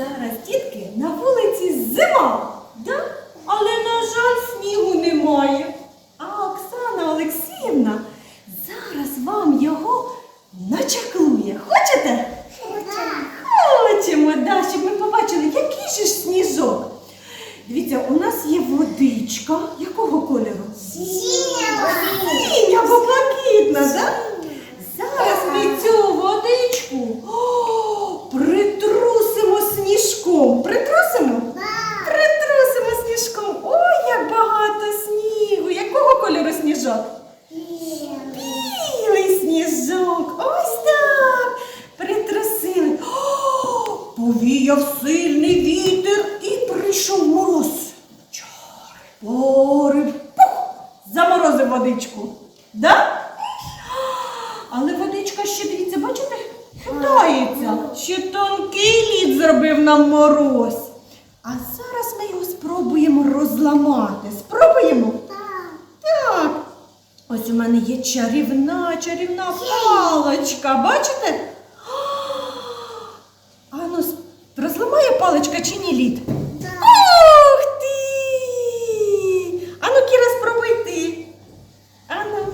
зараз, дітки, на вулиці зима, да? але, на жаль, снігу немає. А Оксана Олексіївна зараз вам його начаклує. Хочете? Хочемо, да, щоб ми побачили, який же ж сніжок. Дивіться, у нас є водичка. Якого кольору? Синя, бо блакитна, да? Зараз ми цю водичку о, притрусимо сніжком. Притрусимо? Притрусимо сніжком. Ой, як багато снігу. Якого кольору сніжок? Білий сніжок. Ось так. Притрусили. О, повіяв сильний вітер і прийшов мороз. Чари, пори, пух, заморозив водичку. Да? Але водичка ще, дивіться, бачите, хитається. Ще тонкий лід зробив нам мороз. А зараз ми його спробуємо розламати. Спробуємо? Так. Ось у мене є чарівна, чарівна паличка. Бачите? Паличка чи ні лід? Ух ти! Ану, Кіра, спробуй ти. Ану.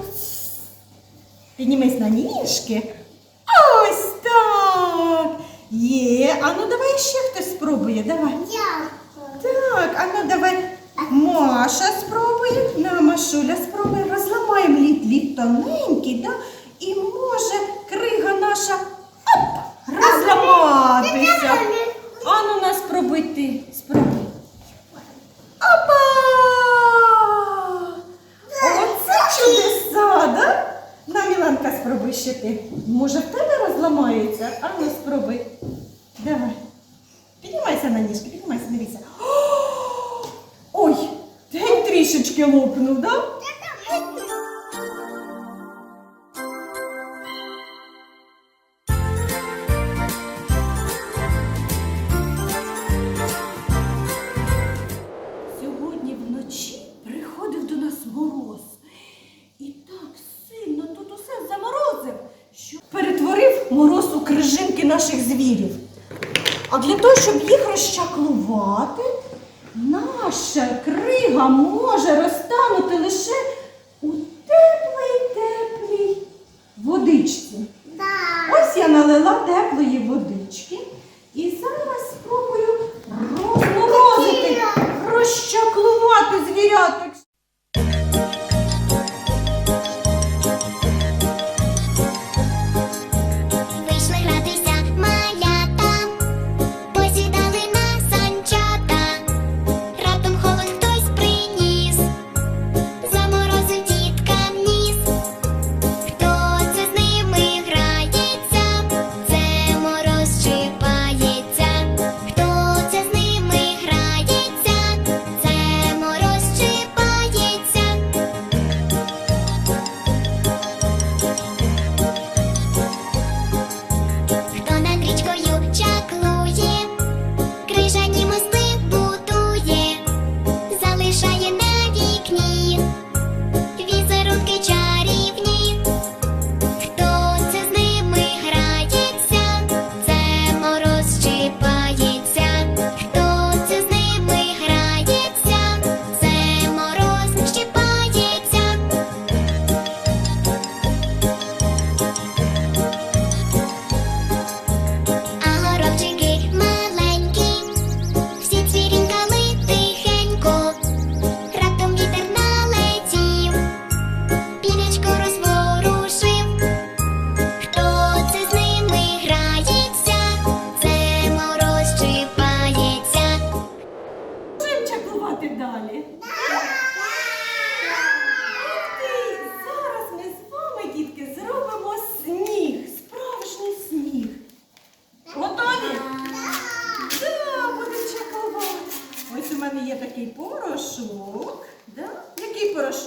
Піднімись на ніжки. Ось так. Є. Ану, давай ще хтось спробує. Давай. Так, а ну давай. Маша спробує, на Машуля спробує. Розламаємо лід, лід тоненький, да? і може крига наша оп, розламатися. А ну нас спробуй ти. Спробуй. Опа! Оце чудеса, да? На Міланка спробуй ще ти. Може в тебе розламається? А ну спробуй. Давай. Піднімайся на ніжки, піднімайся, дивіться. Ой, день трішечки лопнув, да? А для того, щоб їх розчаклувати, наша крига може розтанути лише у теплій теплій водичці. Ось я налила теплої водички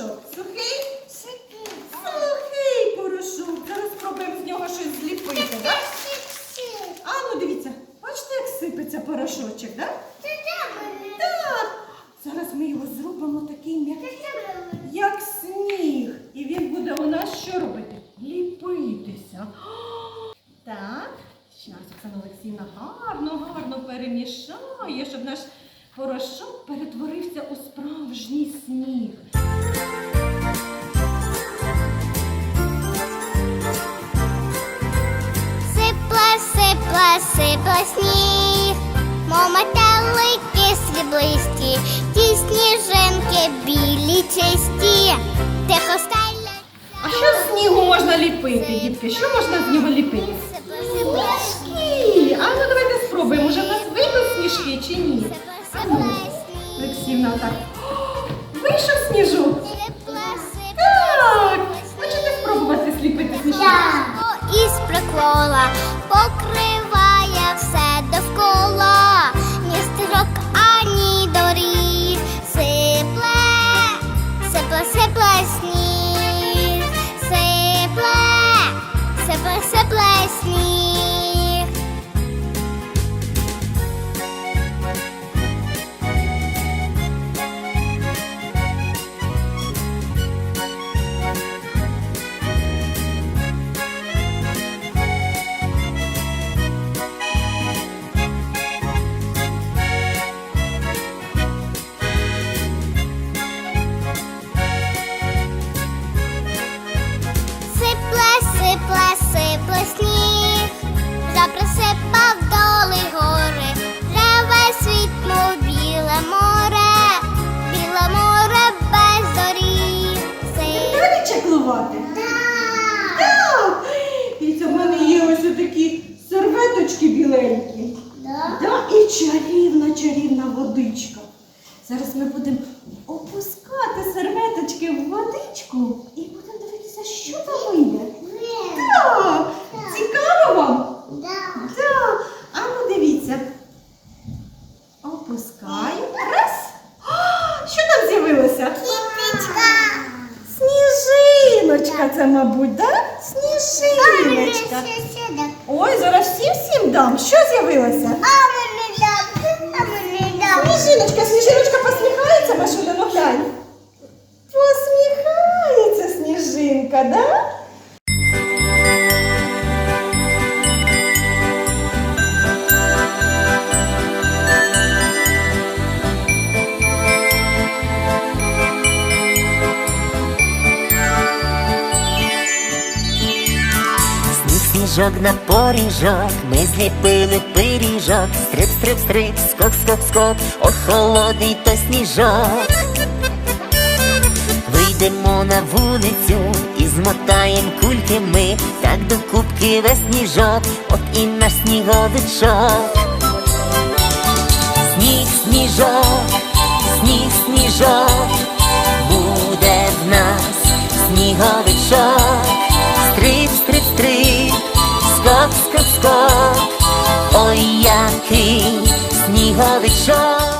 порошок? Сухий? Сухий порошок. Зараз спробуємо з нього щось зліпити, так? А ну дивіться, бачите, як сипеться порошочок, так? Так. Зараз ми його зробимо такий м'який, як сніг. І він буде у нас що робити? Ліпитися. Так. Зараз, Оксана Олексійна гарно, гарно перемішає, щоб наш порошок перетворився у справжній сніг. Сипла, сипла сніг, мов метелики сріблисті, ті сніжинки білі чисті, тихо стелять. А що з снігу можна ліпити, дітки? Що можна з нього ліпити? Сніжки! А ну давайте спробуємо, може в нас вийдуть сніжки чи ні? сипла. Олексійна, так. Вийшов сніжок. Так! Хочете спробувати сліпити сніжки? Із прикола покриває чеклувати? Так! І це в мене є ось такі серветочки біленькі. Да, і чарівна, чарівна водичка. Зараз ми будемо опускати серветочки в водичку і будемо дивитися, що там вийде. Так! Цікаво вам? Так. Сніг на поріжок, ми зліпили пиріжок, стрип, стрип, стрип, скок, скок, скок, ох, холодний то сніжок. Вийдемо на вулицю і змотаєм кульки ми, так до кубки весь сніжок, от і наш сніговичок. Сніг, сніжок, сніг, сніжок, буде в нас сніговичок. Ой, який сніговичок.